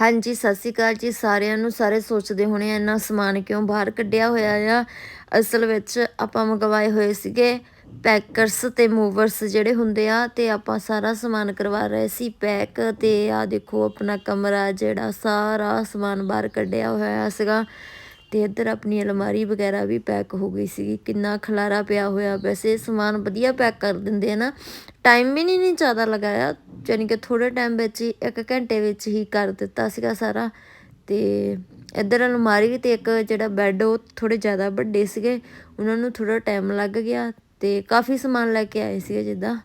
ਹਾਂਜੀ, ਸਤਿ ਸ਼੍ਰੀ ਅਕਾਲ ਜੀ ਸਾਰਿਆਂ ਨੂੰ। ਸਾਰੇ ਸੋਚਦੇ ਹੋਣੇ ਇੰਨਾ ਸਮਾਨ ਕਿਉਂ ਬਾਹਰ ਕੱਢਿਆ ਹੋਇਆ ਆ? ਅਸਲ ਵਿੱਚ ਆਪਾਂ ਮੰਗਵਾਏ ਹੋਏ ਸੀਗੇ ਪੈਕਰਸ ਤੇ ਮੂਵਰਸ ਜਿਹੜੇ ਹੁੰਦੇ ਆ ਤੇ ਆਪਾਂ ਸਾਰਾ ਸਮਾਨ ਕਰਵਾ ਰਹੇ ਸੀ। ਪੈਕ ਤੇ ਆ ਦੇਖੋ ਆਪਣਾ ਕਮਰਾ ਜਿਹੜਾ ਸਾਰਾ ਸਮਾਨ ਬਾਹਰ ਕੱਢਿਆ ਹੋਇਆ ਸੀਗਾ। ਤੇ ਇੱਧਰ ਆਪਣੀ ਅਲਮਾਰੀ ਵਗੈਰਾ ਵੀ ਪੈਕ ਹੋ ਗਈ ਸੀਗੀ। ਕਿੰਨਾ ਖਲਾਰਾ ਪਿਆ ਹੋਇਆ। ਵੈਸੇ ਸਮਾਨ ਵਧੀਆ ਪੈਕ ਕਰ ਦਿੰਦੇ ਆ ਨਾ। ਟਾਈਮ ਵੀ ਨਹੀਂ ਨਹੀਂ ਜ਼ਿਆਦਾ ਲਗਾਇਆ। ਯਾਨੀ ਕਿ ਥੋੜੇ ਟਾਈਮ ਵਿੱਚ ਹੀ, ਇੱਕ ਘੰਟੇ ਵਿੱਚ ਹੀ ਕਰ ਦਿੱਤਾ ਸੀਗਾ ਸਾਰਾ। ਤੇ ਇੱਧਰ ਅਲਮਾਰੀ ਤੇ ਇੱਕ ਜਿਹੜਾ ਬੈੱਡ ਉਹ ਥੋੜੇ ਜ਼ਿਆਦਾ ਵੱਡੇ ਸੀਗੇ। ਉਹਨਾਂ ਨੂੰ ਥੋੜਾ ਟਾਈਮ ਲੱਗ ਗਿਆ ਤੇ ਕਾਫੀ ਸਮਾਨ ਲੈ ਕੇ ਆਏ ਸੀਗੇ ਜਿੱਦਾਂ।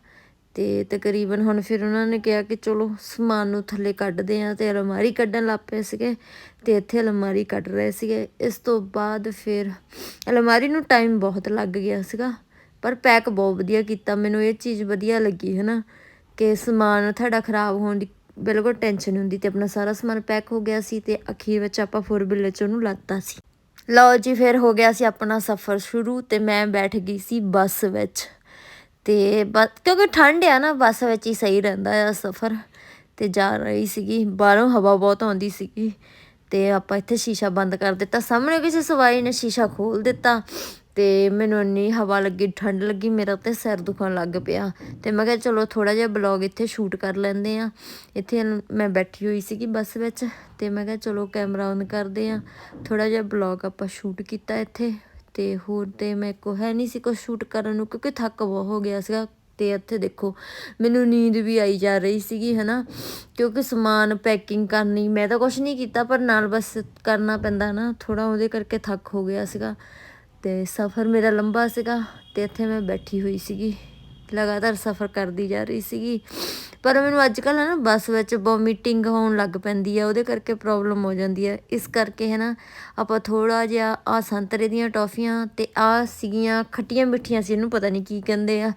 ਤੇ ਤਕਰੀਬਨ ਹੁਣ ਫਿਰ ਉਹਨਾਂ ਨੇ ਕਿਹਾ ਕਿ ਚਲੋ ਸਮਾਨ ਨੂੰ ਥੱਲੇ ਕੱਢਦੇ ਆ ਤੇ ਅਲਮਾਰੀ ਕੱਢਣ ਲੱਗ ਪਏ ਸੀਗੇ ਤੇ ਇੱਥੇ ਅਲਮਾਰੀ ਕੱਢ ਰਹੇ ਸੀਗੇ। ਇਸ ਤੋਂ ਬਾਅਦ ਫਿਰ ਅਲਮਾਰੀ ਨੂੰ ਟਾਈਮ ਬਹੁਤ ਲੱਗ ਗਿਆ ਸੀਗਾ, ਪਰ ਪੈਕ ਬਹੁਤ ਵਧੀਆ ਕੀਤਾ। ਮੈਨੂੰ ਇਹ ਚੀਜ਼ ਵਧੀਆ ਲੱਗੀ ਹੈ ਨਾ ਕਿ ਸਮਾਨ ਤੁਹਾਡਾ ਖਰਾਬ ਹੋਣ ਦੀ ਬਿਲਕੁਲ ਟੈਨਸ਼ਨ ਨਹੀਂ ਹੁੰਦੀ ਤੇ ਆਪਣਾ ਸਾਰਾ ਸਮਾਨ ਪੈਕ ਹੋ ਗਿਆ ਸੀ ਤੇ ਅਖੀਰ ਵਿੱਚ ਆਪਾਂ ਫੋਰ ਬਿੱਲੇ ਚ ਉਹਨੂੰ ਲਾਤਾ ਸੀ। ਲਓ ਜੀ, ਫਿਰ ਹੋ ਗਿਆ ਸੀ ਆਪਣਾ ਸਫ਼ਰ ਸ਼ੁਰੂ ਤੇ ਮੈਂ ਬੈਠ ਗਈ ਸੀ ਬੱਸ ਵਿੱਚ। ਤੇ ਬ- ਕਿਉਂਕਿ ਠੰਡ ਆ ਨਾ, ਬੱਸ ਵਿੱਚ ਹੀ ਸਹੀ ਰਹਿੰਦਾ ਆ ਸਫ਼ਰ। ਤੇ ਜਾ ਰਹੀ ਸੀਗੀ, ਬਾਹਰੋਂ ਹਵਾ ਬਹੁਤ ਆਉਂਦੀ ਸੀਗੀ। ਤੇ ਆਪਾਂ ਇੱਥੇ ਸ਼ੀਸ਼ਾ ਬੰਦ ਕਰ ਦਿੱਤਾ। ਸਾਹਮਣੇ ਕਿਸੇ ਸਵਾਰੀ ਨੇ ਸ਼ੀਸ਼ਾ ਖੋਲ ਦਿੱਤਾ। ਤੇ ਮੈਨੂੰ ਇੰਨੀ ਹਵਾ ਲੱਗੀ, ਠੰਡ ਲੱਗੀ, ਮੇਰਾ ਤੇ ਸਿਰ ਦੁਖਣ ਲੱਗ ਪਿਆ। ਤੇ ਮੈਂ ਕਿਹਾ, ਚਲੋ ਥੋੜਾ ਜਿਹਾ ਬਲੌਗ ਇੱਥੇ ਸ਼ੂਟ ਕਰ ਲੈਂਦੇ ਆ ਇੱਥੇ ਮੈਂ ਬੈਠੀ ਹੋਈ ਸੀਗੀ ਬੱਸ ਵਿੱਚ। ਤੇ ਮੈਂ ਕਿਹਾ, ਚਲੋ, ਕੈਮਰਾ ਔਨ ਕਰਦੇ ਆ ਥੋੜਾ ਜਿਹਾ ਬਲੌਗ ਆਪਾਂ ਸ਼ੂਟ ਕੀਤਾ ਇੱਥੇ। ਤੇ ਹੋਰ ਤੇ ਮੈਂ ਕੋ ਹੈ ਨਹੀਂ ਸੀ ਕੁਛ ਸ਼ੂਟ ਕਰਨ ਨੂੰ ਕਿਉਂਕਿ ਥੱਕ ਬਹੁਤ ਹੋ ਗਿਆ ਸੀਗਾ ਤੇ ਇੱਥੇ ਦੇਖੋ ਮੈਨੂੰ ਨੀਂਦ ਵੀ ਆਈ ਜਾ ਰਹੀ ਸੀਗੀ, ਹਨਾ? ਕਿਉਂਕਿ ਸਮਾਨ ਪੈਕਿੰਗ ਕਰਨੀ ਮੈਂ ਤਾਂ ਕੁਛ ਨਹੀਂ ਕੀਤਾ, ਪਰ ਨਾਲ ਬਸ ਕਰਨਾ ਪੈਂਦਾ ਨਾ ਥੋੜਾ ਉਹਦੇ ਕਰਕੇ ਥੱਕ ਹੋ ਗਿਆ ਸੀਗਾ ਤੇ ਸਫ਼ਰ ਮੇਰਾ ਲੰਬਾ ਸੀਗਾ ਤੇ ਇੱਥੇ ਮੈਂ ਬੈਠੀ ਹੋਈ ਸੀਗੀ, ਲਗਾਤਾਰ ਸਫ਼ਰ ਕਰਦੀ ਜਾ ਰਹੀ ਸੀਗੀ ਪਰ ਮੈਨੂੰ ਅੱਜ ਕੱਲ੍ਹ ਨਾ ਬੱਸ ਵਿੱਚ ਵੋਮਿਟਿੰਗ ਹੋਣ ਲੱਗ ਪੈਂਦੀ ਆ, ਉਹਦੇ ਕਰਕੇ ਪ੍ਰੋਬਲਮ ਹੋ ਜਾਂਦੀ ਹੈ ਇਸ ਕਰਕੇ ਹੈ ਨਾ ਆਪਾਂ ਥੋੜਾ ਜਿਹਾ ਆ ਸੰਤਰੇ ਦੀਆਂ ਟੌਫੀਆਂ ਤੇ ਆ ਸੀਗੀਆਂ, ਖੱਟੀਆਂ ਮਿੱਠੀਆਂ ਸੀ, ਇਹਨੂੰ ਪਤਾ ਨਹੀਂ ਕੀ ਕਹਿੰਦੇ ਆ।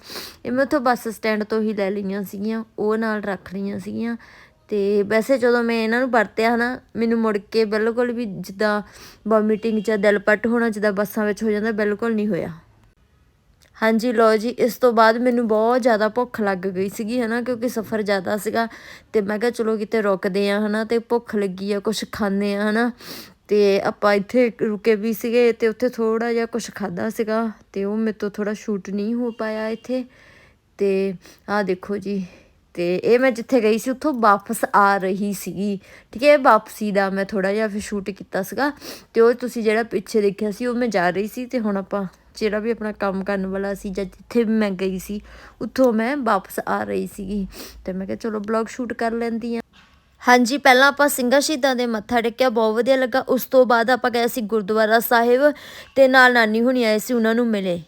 ਇਹ ਮੈਂ ਉੱਥੋਂ ਬੱਸ ਸਟੈਂਡ ਤੋਂ ਹੀ ਲੈ ਲਈਆਂ ਸੀਗੀਆਂ, ਉਹ ਨਾਲ ਰੱਖ ਲਈਆਂ ਸੀਗੀਆਂ। ਤੇ ਵੈਸੇ ਜਦੋਂ ਮੈਂ ਇਹਨਾਂ ਨੂੰ ਵਰਤਿਆ ਹਨਾ, ਮੈਨੂੰ ਮੁੜ ਕੇ ਬਿਲਕੁਲ ਵੀ ਜਿੱਦਾਂ ਵੋਮਿਟਿੰਗ ਜਾਂ ਦਿਲ ਪੱਟ ਹੋਣਾ, ਜਿੱਦਾਂ ਬੱਸਾਂ ਵਿੱਚ ਹੋ ਜਾਂਦਾ, ਬਿਲਕੁਲ ਨਹੀਂ ਹੋਇਆ। ਹਾਂਜੀ ਲੋ ਜੀ, ਇਸ ਤੋਂ ਬਾਅਦ ਮੈਨੂੰ ਬਹੁਤ ਜ਼ਿਆਦਾ ਭੁੱਖ ਲੱਗ ਗਈ ਸੀਗੀ, ਹਨਾ, ਕਿਉਂਕਿ ਸਫ਼ਰ ਜ਼ਿਆਦਾ ਸੀਗਾ ਤੇ ਮੈਂ ਕਿਹਾ ਚਲੋ ਕਿਤੇ ਰੁਕਦੇ ਆ ਹਨਾ, ਤੇ ਭੁੱਖ ਲੱਗੀ ਆ ਕੁਝ ਖਾਂਦੇ ਆ ਹਨਾ, ਤੇ ਆਪਾਂ ਇੱਥੇ ਰੁਕੇ ਵੀ ਸੀਗੇ ਤੇ ਉੱਥੇ ਥੋੜਾ ਜਿਹਾ ਕੁਝ ਖਾਦਾ ਸੀਗਾ ਤੇ ਉਹ ਮੇਰੇ ਤੋਂ ਥੋੜਾ ਸ਼ੂਟ ਨਹੀਂ ਹੋ ਪਾਇਆ ਇੱਥੇ ਤੇ ਆਹ ਦੇਖੋ ਜੀ, ਤੇ ਇਹ ਮੈਂ ਜਿੱਥੇ ਗਈ ਸੀ ਉੱਥੋਂ ਵਾਪਸ ਆ ਰਹੀ ਸੀਗੀ, ਠੀਕ ਹੈ ਇਹ ਵਾਪਸੀ ਦਾ ਮੈਂ ਥੋੜਾ ਜਿਹਾ ਫਿਰ ਸ਼ੂਟ ਕੀਤਾ ਸੀਗਾ ਤੇ ਉਹ ਤੁਸੀਂ ਜਿਹੜਾ ਪਿੱਛੇ ਦੇਖਿਆ ਸੀ ਉਹ ਮੈਂ ਜਾ ਰਹੀ ਸੀ ਤੇ ਹੁਣ ਆਪਾਂ ਜਿਹੜਾ ਵੀ ਆਪਣਾ ਕੰਮ ਕਰਨ ਵਾਲਾ ਸੀ ਜਾਂ ਜਿੱਥੇ ਵੀ ਮੈਂ ਗਈ ਸੀ, ਉੱਥੋਂ ਮੈਂ ਵਾਪਸ ਆ ਰਹੀ ਸੀਗੀ। ਤੇ ਮੈਂ ਕਿਹਾ, ਚਲੋ ਬਲੌਗ ਸ਼ੂਟ ਕਰ ਲੈਂਦੀ ਆ ਹਾਂਜੀ, ਪਹਿਲਾਂ ਆਪਾਂ ਸਿੰਘਾਂ ਸ਼ਹੀਦਾਂ ਦੇ ਮੱਥਾ ਟੇਕਿਆ, ਬਹੁਤ ਵਧੀਆ ਲੱਗਾ। ਉਸ ਤੋਂ ਬਾਅਦ ਆਪਾਂ ਗਏ ਸੀ ਗੁਰਦੁਆਰਾ ਸਾਹਿਬ ਤੇ ਨਾਲ ਨਾਨੀ ਹੁਣੀ ਆਏ ਸੀ, ਉਹਨਾਂ ਨੂੰ ਮਿਲੇ।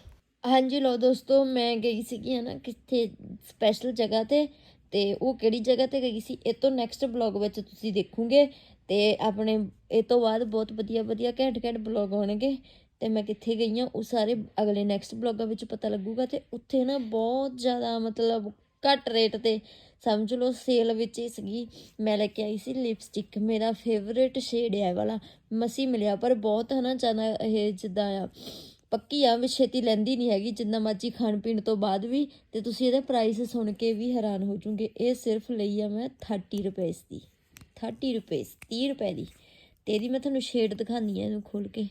ਹਾਂਜੀ ਲੋ ਦੋਸਤੋ, ਮੈਂ ਗਈ ਸੀਗੀ ਨਾ ਕਿੱਥੇ ਸਪੈਸ਼ਲ ਜਗ੍ਹਾ ਤੇ ਤੇ ਉਹ ਕਿਹੜੀ ਜਗ੍ਹਾ ਤੇ ਗਈ ਸੀ, ਇਹ ਤੋਂ ਨੈਕਸਟ ਬਲੌਗ ਵਿੱਚ ਤੁਸੀਂ ਦੇਖੋਗੇ ਤੇ ਆਪਣੇ, ਇਹ ਤੋਂ ਬਾਅਦ ਬਹੁਤ ਵਧੀਆ ਵਧੀਆ ਘੈਂਟ ਘੈਂਟ ਬਲੌਗ ਹੋਣਗੇ। ਤੇ ਮੈਂ ਕਿੱਥੇ ਗਈ ਹਾਂ, ਉਹ ਸਾਰੇ ਅਗਲੇ ਨੈਕਸਟ ਬਲੌਗਾਂ ਵਿੱਚ ਪਤਾ ਲੱਗੂਗਾ ਤੇ ਉੱਥੇ ਨਾ ਬਹੁਤ ਜ਼ਿਆਦਾ ਮਤਲਬ ਘੱਟ ਰੇਟ ਤੇ ਸਮਝ ਲਓ ਸੇਲ ਵਿੱਚ ਹੀ ਸੀਗੀ। ਮੈਂ ਲੈ ਕੇ ਆਈ ਸੀ ਲਿਪਸਟਿਕ ਮੇਰਾ ਫੇਵਰੇਟ ਸ਼ੇਡ ਹੈ ਵਾਲਾ। ਮਸੀ ਮਿਲਿਆ, ਪਰ ਬਹੁਤ ਹਨਾ ਜ਼ਿਆਦਾ ਇਹ ਜਿੱਦਾਂ ਆ, ਪੱਕੀ ਆ, ਵੀ ਛੇਤੀ ਲੈਂਦੀ ਨਹੀਂ ਹੈਗੀ, ਜਿੰਨਾ ਮਰਜ਼ੀ ਖਾਣ ਪੀਣ ਤੋਂ ਬਾਅਦ ਵੀ, ਤੇ ਤੁਸੀਂ ਇਹਦਾ ਪ੍ਰਾਈਸ ਸੁਣ ਕੇ ਵੀ ਹੈਰਾਨ ਹੋ ਜਾਓਗੇ। ਇਹ ਸਿਰਫ ਲਈ ਆ ਮੈਂ 30 ਰੁਪਏ ਦੀ 30 ਰੁਪਏ 30 ਰੁਪਏ ਦੀ। ਤੇ ਇਹਦੀ ਮੈਂ ਤੁਹਾਨੂੰ ਸ਼ੇਡ ਦਿਖਾਉਂਦੀ ਆ ਇਹਨੂੰ ਖੋਲ ਕੇ।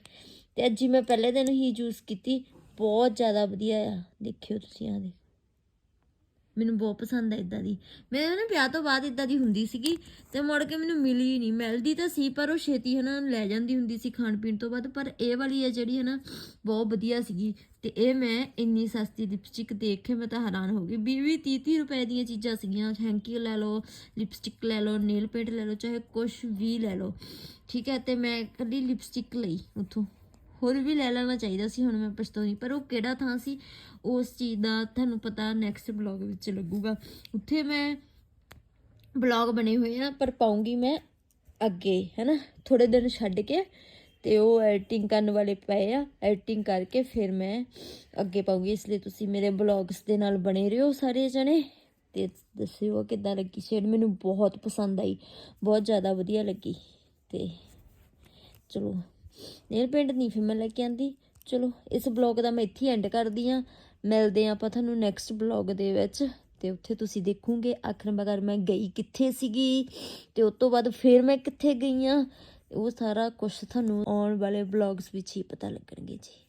ਤੇ ਅੱਜ ਹੀ ਮੈਂ ਪਹਿਲੇ ਦਿਨ ਹੀ ਯੂਜ਼ ਕੀਤੀ। ਬਹੁਤ ਜ਼ਿਆਦਾ ਵਧੀਆ ਆ, ਦੇਖਿਓ ਤੁਸੀਂ ਆ ਦੇ ਮੈਨੂੰ ਬਹੁਤ ਪਸੰਦ ਆ ਇਦਾਂ ਦੀ। ਮੈਂ ਨਾ ਵਿਆਹ ਤੋਂ ਬਾਅਦ ਇਦਾਂ ਦੀ ਹੁੰਦੀ ਸੀਗੀ ਤੇ ਮੁੜ ਕੇ ਮੈਨੂੰ ਮਿਲੀ ਨਹੀਂ। ਮਿਲਦੀ ਤਾਂ ਸੀ ਪਰ ਉਹ ਛੇਤੀ ਹਨਾ ਲੈ ਜਾਂਦੀ ਹੁੰਦੀ ਸੀ ਖਾਣ ਪੀਣ ਤੋਂ ਬਾਅਦ। ਪਰ ਇਹ ਵਾਲੀ ਹੈ ਜਿਹੜੀ ਹਨਾ ਬਹੁਤ ਵਧੀਆ ਸੀਗੀ ਤੇ ਇਹ ਮੈਂ ਇੰਨੀ ਸਸਤੀ ਲਿਪਸਟਿਕ ਦੇਖ ਕੇ ਮੈਂ ਤਾਂ ਹੈਰਾਨ ਹੋ ਗਈ। 20 20 30 30 ਰੁਪਏ ਦੀਆਂ ਚੀਜ਼ਾਂ ਸੀਗੀਆਂ। ਹੈਂਕੀ ਲੈ ਲਓ ਲਿਪਸਟਿਕ ਲੈ ਲਓ ਨੇਲ ਪੇਂਟ ਲੈ ਲਓ, ਚਾਹੇ ਕੁਝ ਵੀ ਲੈ ਲਓ। ਠੀਕ ਹੈ, ਤੇ ਮੈਂ ਕੱਲੀ ਲਿਪਸਟਿਕ ਲਈ ਉੱਥੋਂ। ਹੋਰ ਵੀ ਲੈ ਲੈਣਾ ਚਾਹੀਦਾ ਸੀ, ਹੁਣ ਮੈਂ ਪਛਤਾਉਂਦੀ ਪਰ ਉਹ ਕਿਹੜਾ ਥਾਂ ਸੀ, ਉਸ ਚੀਜ਼ ਦਾ ਤੁਹਾਨੂੰ ਪਤਾ ਨੈਕਸਟ ਬਲੌਗ ਵਿੱਚ ਲੱਗੂਗਾ। ਉੱਥੇ ਮੈਂ ਬਲੌਗ ਬਣੇ ਹੋਏ ਆ, ਪਰ ਪਾਉਂਗੀ ਮੈਂ ਅੱਗੇ, ਹੈਨਾ? ਥੋੜੇ ਦਿਨ ਛੱਡ ਕੇ ਤੇ ਉਹ ਐਡੀਟਿੰਗ ਕਰਨ ਵਾਲੇ ਪਏ ਆ ਐਡੀਟਿੰਗ ਕਰਕੇ ਫਿਰ ਮੈਂ ਅੱਗੇ ਪਾਉਂਗੀ। ਇਸ ਲਈ ਤੁਸੀਂ ਮੇਰੇ ਬਲੌਗਸ ਦੇ ਨਾਲ ਬਣੇ ਰਹੋ ਸਾਰੇ ਜਣੇ ਤੇ ਦੱਸਿਓ ਕਿੱਦਾਂ ਲੱਗੀ ਸ਼ੇਡ ਮੈਨੂੰ ਬਹੁਤ ਪਸੰਦ ਆਈ, ਬਹੁਤ ਜ਼ਿਆਦਾ ਵਧੀਆ ਲੱਗੀ ਤੇ ਚਲੋ। ਨੇਲ ਪੇਂਟ ਨਹੀਂ ਫਿਰ ਮੈਂ ਲੈ ਕੇ ਆਂਦੀ। ਚਲੋ, ਇਸ ਬਲੌਗ ਦਾ ਮੈਂ ਇੱਥੇ ਐਂਡ ਕਰਦੀ ਆ। ਮਿਲਦੇ ਆ ਆਪਾਂ ਤੁਹਾਨੂੰ ਨੈਕਸਟ ਬਲੌਗ ਦੇ ਵਿੱਚ। ਤੇ ਉੱਥੇ ਤੁਸੀਂ ਦੇਖੋਗੇ ਆਖਰ ਮਗਰ ਮੈਂ ਗਈ ਕਿੱਥੇ ਸੀਗੀ। ਤੇ ਉਸ ਤੋਂ ਬਾਅਦ ਫਿਰ ਮੈਂ ਕਿੱਥੇ ਗਈ ਆ। ਉਹ ਸਾਰਾ ਕੁਝ ਤੁਹਾਨੂੰ ਆਉਣ ਵਾਲੇ ਵਲੌਗਸ ਵਿੱਚ ਹੀ ਪਤਾ ਲੱਗਣਗੇ ਜੀ।